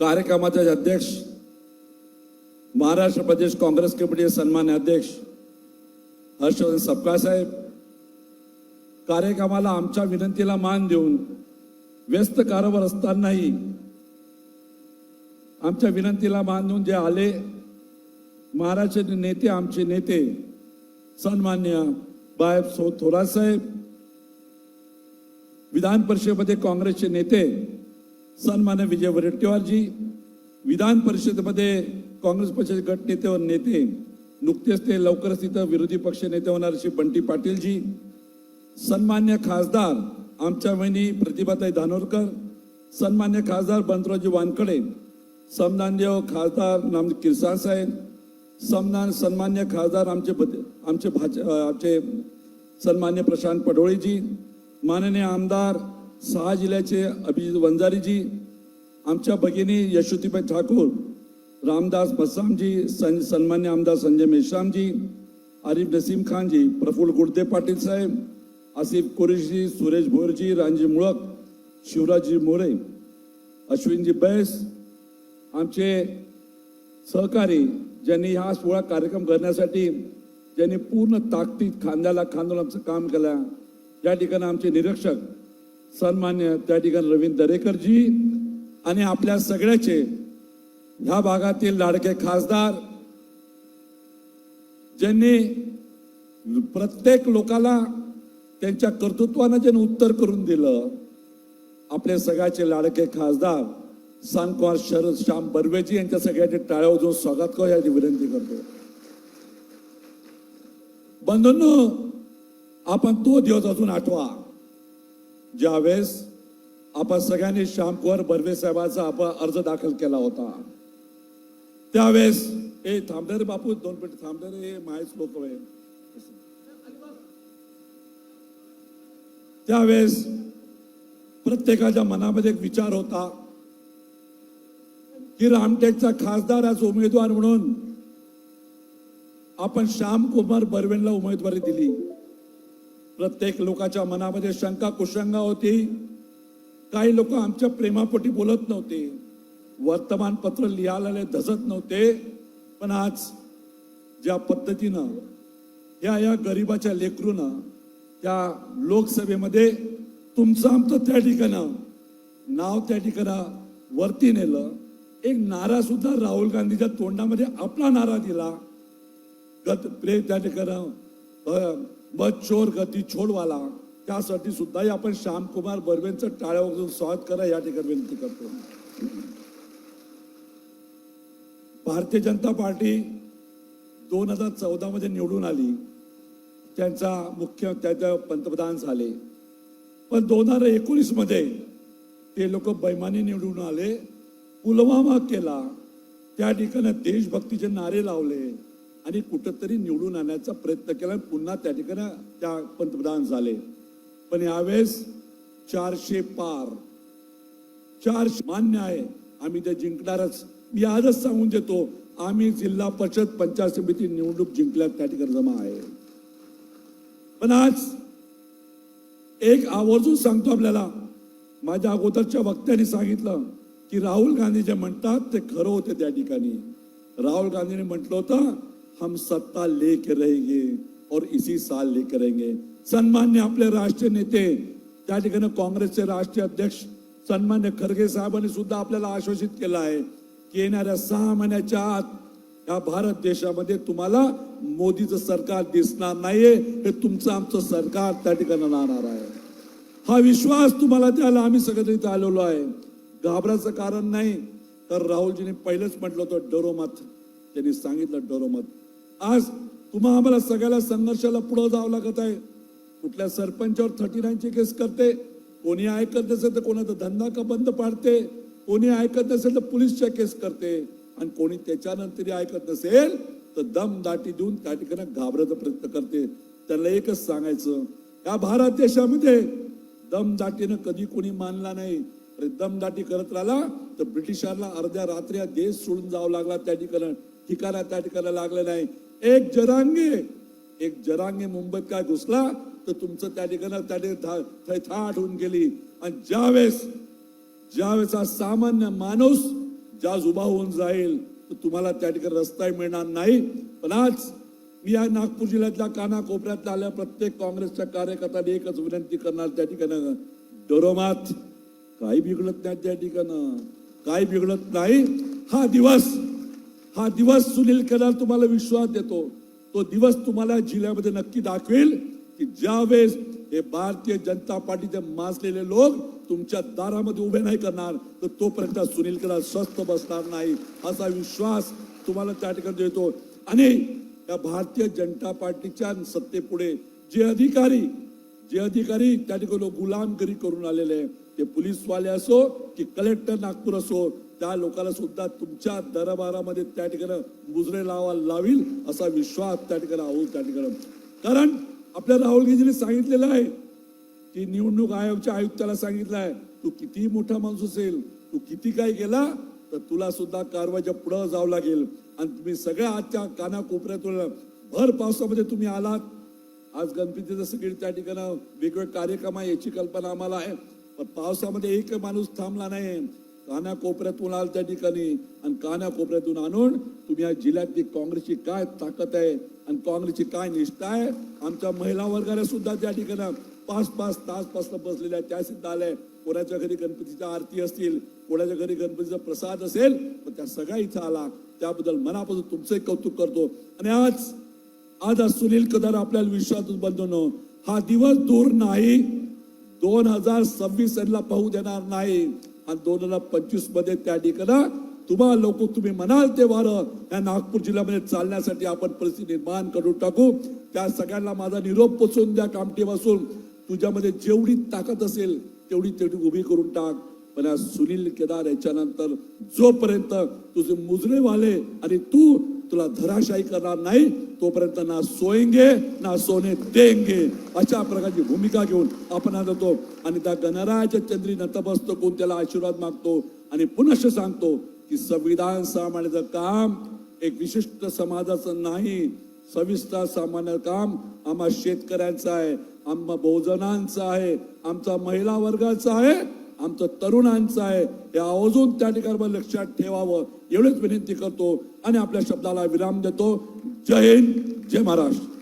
कार्यक्रमाचे अध्यक्ष महाराष्ट्र प्रदेश काँग्रेस कमिटीचे सन्मान्य अध्यक्ष हर्षवर्धन सपकाळ साहेब कार्यक्रमाला आमच्या विनंतीला मान देऊन व्यस्त कारभार असतानाही आमच्या विनंतीला मान देऊन जे आले महाराष्ट्राचे नेते आमचे नेते सन्मान्य बाहेब सो थोरात साहेब विधान परिषदेमध्ये काँग्रेसचे नेते सन्मान्य विजय वडेट्टीवारजी विधान परिषदेमध्ये काँग्रेस पक्षाचे गटनेते व नेते नुकतेच ते लवकरच तिथं विरोधी पक्ष नेते होणार श्री बंटी पाटीलजी सन्मान्य खासदार आमच्या वहिनी प्रतिभाताई धानोरकर सन्मान्य खासदार बंतरावजी वानकडे समदानदेव खासदार नाम किरसाळ साहेब समनान सन्मान्य खासदार आमचे आमचे भाज आमचे सन्मान्य प्रशांत पडोळेजी माननीय आमदार सहा जिल्ह्याचे अभिजित वंजारीजी आमच्या भगिनी यशोतीबाई ठाकूर रामदास बस्सामजी सन सन्मान्य आमदार संजय मेश्रामजी आरिफ नसीम खानजी प्रफुल्ल गुडदे पाटील साहेब आसिफ कुरेशजी सुरेश भोरजी रांजी मुळक शिवराजजी मोरे अश्विनजी बैस आमचे सहकारी ज्यांनी हा सोहळा कार्यक्रम करण्यासाठी ज्यांनी पूर्ण ताकदीत खांद्याला खांदून आमचं काम केलं या ठिकाणी आमचे निरीक्षक सन्मान्य त्या ठिकाणी रवींद्र दरेकरजी आणि आपल्या सगळ्याचे ह्या भागातील लाडके खासदार ज्यांनी प्रत्येक लोकाला त्यांच्या कर्तृत्वानं ज्यांनी उत्तर करून दिलं आपले सगळ्याचे लाडके खासदार सांगकुमार शरद श्याम बर्वेजी यांच्या सगळ्याचे टाळ्या वाजवून स्वागत करू याची विनंती करतो. बंधूंनो आपण तो दिवस अजून आठवा. ज्यावेळेस आपण सगळ्यांनी श्यामकुमार बर्वे साहेबांचा आपण अर्ज दाखल केला होता. त्यावेळेस ए थांबले रे बापू दोन मिनिट थांबदे रे मायच लोक आहे त्यावेळेस प्रत्येकाच्या मनामध्ये एक विचार होता की रामटेकचा खासदार आज उमेदवार म्हणून आपण श्याम कुमार बर्वेंना उमेदवारी दिली. प्रत्येक लोकांच्या मनामध्ये शंका कुशंका होती. काही लोक आमच्या प्रेमापोटी बोलत नव्हते. वर्तमानपत्र लिहायला धसत नव्हते. पण आज ज्या पद्धतीनं या या गरिबाच्या लेकरूनं त्या लोकसभेमध्ये तुमचं आमचं त्या ठिकाणं नाव त्या ठिकाणं वरती नेलं. एक नारा सुद्धा राहुल गांधीच्या तोंडामध्ये आपला नारा दिला. गत प्रे त्या ठिकाणं अ, चोर गती छोडवाला त्यासाठी सुद्धा आपण श्यामकुमार बर्वेंचं टाळ्या स्वागत करा या ठिकाणी विनंती करतो. भारतीय जनता पार्टी दोन हजार चौदा मध्ये निवडून आली. त्यांचा मुख्य त्याच्या पंतप्रधान झाले. पण दोन हजार एकोणीसमध्ये ते लोक बैमानी निवडून आले पुलवामा केला. त्या ठिकाणी देशभक्तीचे नारे लावले. आणि कुठंतरी निवडून आणण्याचा प्रयत्न केला. आणि पुन्हा त्या ठिकाणी त्या पंतप्रधान झाले. पण यावेळेस चारशे पार. चारशे मान्य आहे. आम्ही ते जिंकणारच. मी आजच सांगून देतो आम्ही जिल्हा परिषद पंचायत समिती निवडणूक जिंकल्या त्या ठिकाणी जमा आहे. पण आज एक आवर्जून सांगतो आपल्याला. माझ्या अगोदरच्या वक्त्यांनी सांगितलं की राहुल गांधी जे म्हणतात ते खरं होते त्या ठिकाणी. राहुल गांधीने म्हटलं होतं हम सत्ता लेके रहेंगे और इसी साल लेके रहेंगे। सन्मान्य आपले राष्ट्रीय नेते त्या ठिकाणी काँग्रेसचे राष्ट्रीय अध्यक्ष सन्मान्य खरगे साहेबांनी सुद्धा आपल्याला आश्वासित केलं आहे की येणाऱ्या सहा महिन्याच्या आत या भारत देशामध्ये तुम्हाला मोदीचं सरकार दिसणार नाहीये हे तुमचं आमचं सरकार त्या ठिकाणी राहणार आहे. हा विश्वास तुम्हाला द्यायला आम्ही सगळ्यांनी आलेलो आहे. घाबराचं कारण नाही तर राहुलजीने पहिलंच म्हटलं होतं डरो मत. त्यांनी सांगितलं डरो मत. आज तुम्हा आम्हाला सगळ्याला संघर्षाला पुढे जावं लागत आहे. कुठल्या सरपंचावर थर्टी नाईनची केस करते कोणी ऐकत नसेल तर कोणाचा धंदा का बंद पाडते कोणी ऐकत नसेल तर पोलीसच्या केस करते. आणि कोणी त्याच्यानंतरही ऐकत नसेल तर दम दाटी देऊन त्या ठिकाणी घाबरायचा प्रयत्न करते. त्याला एकच सांगायचं या भारत देशामध्ये दमदाटीनं कधी कोणी मानला नाही. अरे दमदाटी करत राहिला तर ब्रिटिशांना अर्ध्या रात्री देश सोडून जावं लागला त्या ठिकाणी. ठिकाणा त्या ठिकाणी लागलं नाही. एक जरांगे एक जरांगे मुंबईत काय घुसला तर तुमचं त्या ठिकाणी त्या ठिकाणी थैथाट होऊन गेली. आणि ज्यावेळेस ज्यावेळेस हा सामान्य माणूस जहाज उभा होऊन जाईल तर तुम्हाला त्या ठिकाणी रस्ताही मिळणार नाही. पण आज मी या नागपूर जिल्ह्यातल्या कानाकोपऱ्यातल्या आल्या प्रत्येक काँग्रेसच्या कार्यकर्त्याने एकच विनंती करणार त्या ठिकाणी डरोमात काही बिघडत नाही त्या ठिकाणं काही बिघडत नाही. हा दिवस हा दिवस सुनील केदार तुम्हाला विश्वास देतो. तो दिवस तुम्हाला जिल्ह्यामध्ये नक्की दाखवेल की ज्यावेळेस हे भारतीय जनता पार्टीचे माजलेले लोक तुमच्या दारामध्ये उभे नाही करणार तर तोपर्यंत सुनील केदार स्वस्थ बसणार नाही. असा विश्वास तुम्हाला त्या ठिकाणी देतो. आणि या भारतीय जनता पार्टीच्या सत्तेपुढे जे अधिकारी जे अधिकारी त्या ठिकाणी गुलामगिरी करून आलेले आहे ते पोलीसवाले असो की कलेक्टर नागपूर असो त्या लोकांना सुद्धा तुमच्या दरबारामध्ये त्या ठिकाणी मुजरे लावा लावील असा विश्वास त्या ठिकाणी आहोत त्या ठिकाणी. कारण आपल्या राहुलजींनी सांगितलेलं आहे की निवडणूक आयोगच्या आयुक्ताला सांगितलं आहे तू किती मोठा माणूस असेल तू किती काय केला तर तुला सुद्धा कारवाईच्या पुढं जावं लागेल. आणि तुम्ही सगळ्या आजच्या कानाकोपऱ्यातून भर पावसामध्ये तुम्ही आलात. आज गणपतीचं सगळे त्या ठिकाणं वेगवेगळे कार्यक्रम आहे याची कल्पना आम्हाला आहे. पण पावसामध्ये एक माणूस थांबला नाही. कानाकोपऱ्यातून आल त्या ठिकाणी आणि कानाकोपऱ्यातून आणून तुम्ही या जिल्ह्यातली काँग्रेसची काय ताकद आहे आणि काँग्रेसची काय निष्ठा आहे? आमच्या महिला वर्गाला सुद्धा त्या ठिकाणी पाच पाच तासपासून बसलेल्या त्या सिद्ध आल्या कोणाच्या घरी गणपतीच्या आरती असतील कोणाच्या घरी गणपतीचा प्रसाद असेल तर त्या सगळ्या इथं आला. त्याबद्दल मनापासून तुमचंही कौतुक करतो. आणि आज आज आज सुनील कदर आपल्याला विश्वासात बंधवणं हा दिवस दूर नाही. दोन हजार सव्वीस सालीला पाहू देणार नाही. आणि दोन हजार पंचवीसमध्ये त्या ठिकाणी तुम्हाला लोक तुम्ही म्हणाल ते वारं या नागपूर जिल्ह्यामध्ये चालण्यासाठी आपण परिस्थिती निर्माण करून टाकू. त्या सगळ्यांना माझा निरोप पोचवून द्या कामठीपासून तुझ्यामध्ये जेवढी ताकद असेल तेवढी तेवढी उभी करून टाक. पण या सुनील केदार याच्यानंतर जोपर्यंत तुझे मुजरेवाले आणि तू तुला धराशाही करणार नाही तोपर्यंत ना सोयेंगे ना सोने देंगे. अशा प्रकारची भूमिका घेऊन आपण आज जातो. आणि त्या गणरायाच्या चंद्री नतमस्तक कोण त्याला आशीर्वाद मागतो. आणि पुनश्च सांगतो की संविधान सामान्याचं काम एक विशिष्ट समाजाचं नाही. सविस्तर सामान्य काम आम्हा शेतकऱ्यांचं आहे आम्हा बहुजनांचं आहे आमचा महिला वर्गाचा आहे. आमचं तरुणांचं आहे हे आवर्जून त्या ठिकाणी लक्षात ठेवावं एवढेच विनंती करतो आणि आपल्या शब्दाला विराम देतो. जय हिंद जय महाराष्ट्र.